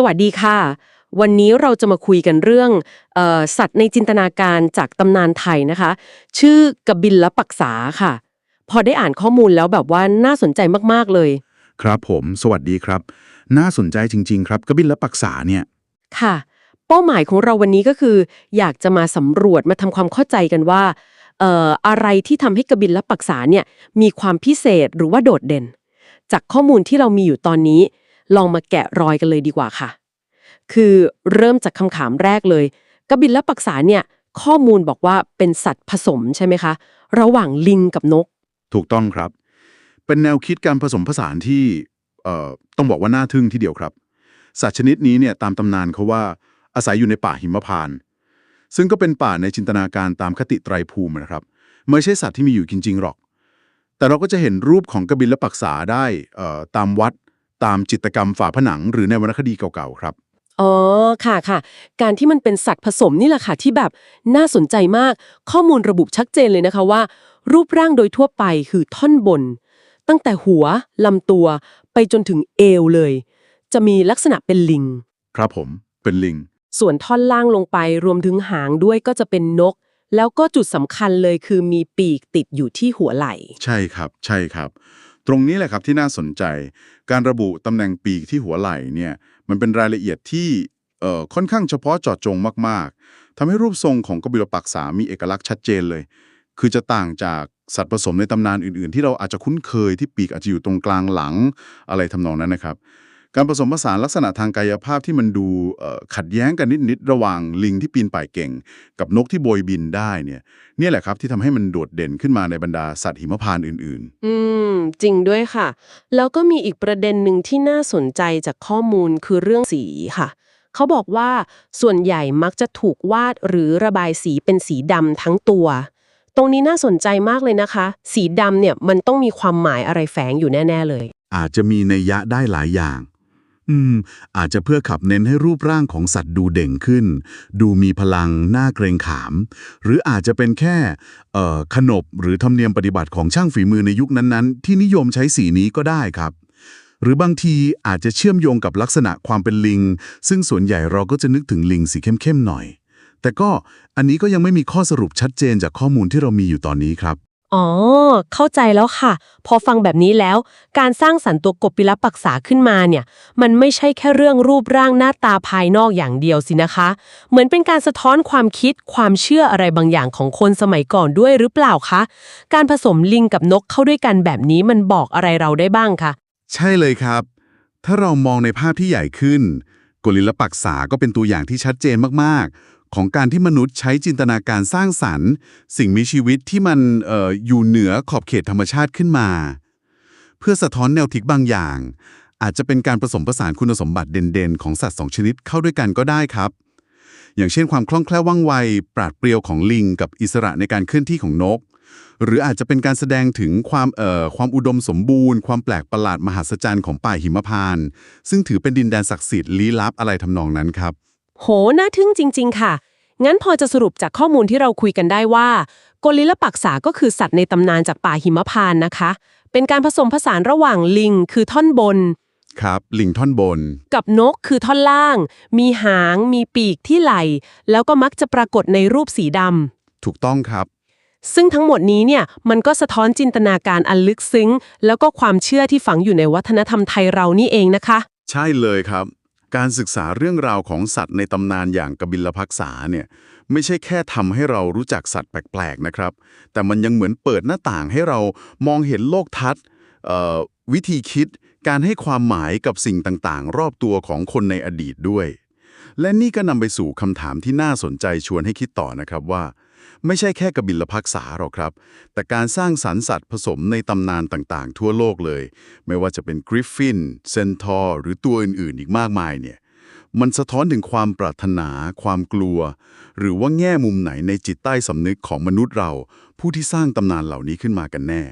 สวัสดีค่ะ วันนี้เราจะมาคุยกันเรื่องเออสัตว์ในจินตนาการจากตำนานไทยนะคะ ชื่อกบิลลปักษาค่ะ พอได้อ่านข้อมูลแล้วแบบว่าน่าสนใจมากๆเลย ครับผม สวัสดีครับ น่าสนใจจริง ๆ ครับกบินและปักษาเนี่ยค่ะ เป้าหมายของเราวันนี้ก็คือ อยากจะมาสำรวจมาทำความเข้าใจกันว่าเอ่ออะไรที่ทำให้กบินและปักษาเนี่ยมีความพิเศษหรือว่าโดดเด่น จากข้อมูลที่เรามีอยู่ตอนนี้ ลองมาแกะรอยกันเลยดีกว่าค่ะ คือเริ่มจากคำถามแรกเลยกบินและปักษาเนี่ยข้อมูลบอกว่าเป็นสัตว์ผสมใช่ไหมคะ ระหว่างลิงกับนก ถูกต้องครับ เป็นแนวคิดการผสมผสานที่เอ่อต้องบอกว่าน่าทึ่งทีเดียวครับ สัตว์ชนิดนี้เนี่ยตามตำนานเขาว่าอาศัยอยู่ในป่าหิมพานต์ซึ่งก็เป็นป่าในจินตนาการตามคติไตรภูมินะครับ ไม่ใช่สัตว์ที่มีอยู่จริงๆหรอก แต่เราก็จะเห็นรูปของกบินและปักษาได้เอ่อตามวัด ตามจิตรกรรมฝาผนังหรือในวรรณคดีเก่าๆครับ อ๋อ ค่ะค่ะ การที่มันเป็นสัตว์ผสมนี่แหละค่ะที่แบบน่าสนใจมาก ข้อมูลระบุชัดเจนเลยนะคะว่า รูปร่างโดยทั่วไปคือท่อนบน ตั้งแต่หัวลำตัวไปจนถึงเอวเลย จะมีลักษณะเป็นลิง ครับผม เป็นลิง ส่วนท่อนล่างลงไปรวมถึงหางด้วยก็จะเป็นนก แล้วก็จุดสำคัญเลยคือมีปีกติดอยู่ที่หัวไหล่ ใช่ครับ ใช่ครับ ตรงนี้แหละครับที่น่าสนใจ การระบุตำแหน่งปีกที่หัวไหล่เนี่ยมันเป็นรายละเอียดที่เอ่อค่อนข้างเฉพาะเจาะจงมากๆทำให้รูปทรงของกบิลปักษามีเอกลักษณ์ชัดเจนเลย คือจะต่างจากสัตว์ผสมในตำนานอื่นๆ ที่เราอาจจะคุ้นเคยที่ปีกอาจจะอยู่ตรงกลางหลังอะไรทำนองนั้นนะครับ การผสมผสานลักษณะทางกายภาพที่มันดูเอ่อขัดแย้งกันนิดๆระหว่างลิงที่ปีนป่ายเก่ง กับนกที่โบยบินได้เนี่ยนี่แหละครับที่ทำให้มันโดดเด่นขึ้นมาในบรรดาสัตว์หิมพานต์อื่น ๆ อื ม จริงด้วยค่ะ แล้วก็มีอีกประเด็นหนึ่งที่น่าสนใจจากข้อมูลคือเรื่องสีค่ะ เขาบอกว่าส่วนใหญ่มักจะถูกวาดหรือระบายสีเป็นสีดำทั้งตัว ตรงนี้น่าสนใจมากเลยนะคะ สีดำเนี่ยมันต้องมีความหมายอะไรแฝงอยู่แน่ ๆ เลย อาจจะมีนัยยะได้หลายอย่าง อืม อาจจะเพื่อขับเน้นให้รูปร่างของสัตว์ดูเด่งขึ้น ดูมีพลังน่าเกรงขาม หรืออาจจะเป็นแค่เอ่อขนบหรือธรรมเนียมปฏิบัติของช่างฝีมือในยุคนั้นๆ ที่นิยมใช้สีนี้ก็ได้ครับ หรือบางทีอาจจะเชื่อมโยงกับลักษณะความเป็นลิง ซึ่งส่วนใหญ่เราก็จะนึกถึงลิงสีเข้มๆหน่อย แต่ก็อันนี้ก็ยังไม่มีข้อสรุปชัดเจนจากข้อมูลที่เรามีอยู่ตอนนี้ครับ อ๋อ เข้าใจแล้วค่ะ พอฟังแบบนี้แล้ว การสร้างสรรค์ตัวกบปิลปักษาขึ้นมาเนี่ย มันไม่ใช่แค่เรื่องรูปร่างหน้าตาภายนอกอย่างเดียวสินะคะ เหมือนเป็นการสะท้อนความคิดความเชื่ออะไรบางอย่างของคนสมัยก่อนด้วยหรือเปล่าคะ การผสมลิงกับนกเข้าด้วยกันแบบนี้มันบอกอะไรเราได้บ้างคะ ใช่เลยครับ ถ้าเรามองในภาพที่ใหญ่ขึ้น กลิลปักษาก็เป็นตัวอย่างที่ชัดเจนมากๆ ของการที่มนุษย์ใช้จินตนาการสร้างสรรค์ สิ่งมีชีวิตที่มันอออยู่เหนือขอบเขตธรรมชาติขึ้นมา เพื่อสะท้อนแนวทิกบางอย่าง อาจจะเป็นการผสมผสานคุณสมบัติเด่นๆ ของสัตว์สองชนิดเข้าด้วยกันก็ได้ครับ อย่างเช่นความคล่องแคล่วว่องไว ปราดเปรียวของลิง กับอิสระในการเคลื่อนที่ของนก หรืออาจจะเป็นการแสดงถึงความเอ่อความอุดมสมบูรณ์ ความแปลกประหลาดมหัศจรรย์ของป่าหิมพานต์ซึ่งถือเป็นดินแดนศักดิ์สิทธิ์ลี้ลับอะไรทำนองนั้นครับ โห น่าทึ่งจริง ๆ ค่ะ งั้นพอจะสรุปจากข้อมูลที่เราคุยกันได้ว่า โกลิลปักษาก็คือสัตว์ในตำนานจากป่าหิมพานต์นะคะ เป็นการผสมผสานระหว่างลิงคือท่อนบน ครับ ลิงท่อนบน กับนกคือท่อนล่าง มีหาง มีปีกที่ไหล่ แล้วก็มักจะปรากฏในรูปสีดถูกต้องครับำ ซึ่งทั้งหมดนี้เนี่ย มันก็สะท้อนจินตนาการอันลึกซึ้ง แล้วก็ความเชื่อที่ฝังอยู่ในวัฒนธรรมไทยเรานี่เองนะคะ ใช่เลยครับ การศึกษาเรื่องราวของสัตว์ในตำนานอย่างกบิลพักษาเนี่ยไม่ใช่แค่ทำให้เรารู้จักสัตว์แปลกๆนะครับ แต่มันยังเหมือนเปิดหน้าต่างให้เรามองเห็นโลกทัศน์วิธีคิดการให้ความหมายกับสิ่งต่างๆ รอบตัวของคนในอดีตด้วย และนี่ก็นำไปสู่คำถามที่น่าสนใจชวนให้คิดต่อนะครับว่า ไม่ใช่แค่กบิลพักษาหรอกครับ แต่การสร้างสรรค์สัตว์ผสมในตำนานต่างๆ ทั่วโลกเลย ไม่ว่าจะเป็นกริฟฟิน เซนทอร์ หรือตัวอื่นๆ อีกมากมายเนี่ย มันสะท้อนถึงความปรารถนา ความกลัว หรือว่าแง่มุมไหนในจิตใต้สำนึกของมนุษย์เรา ผู้ที่สร้างตำนานเหล่านี้ขึ้นมากันแน่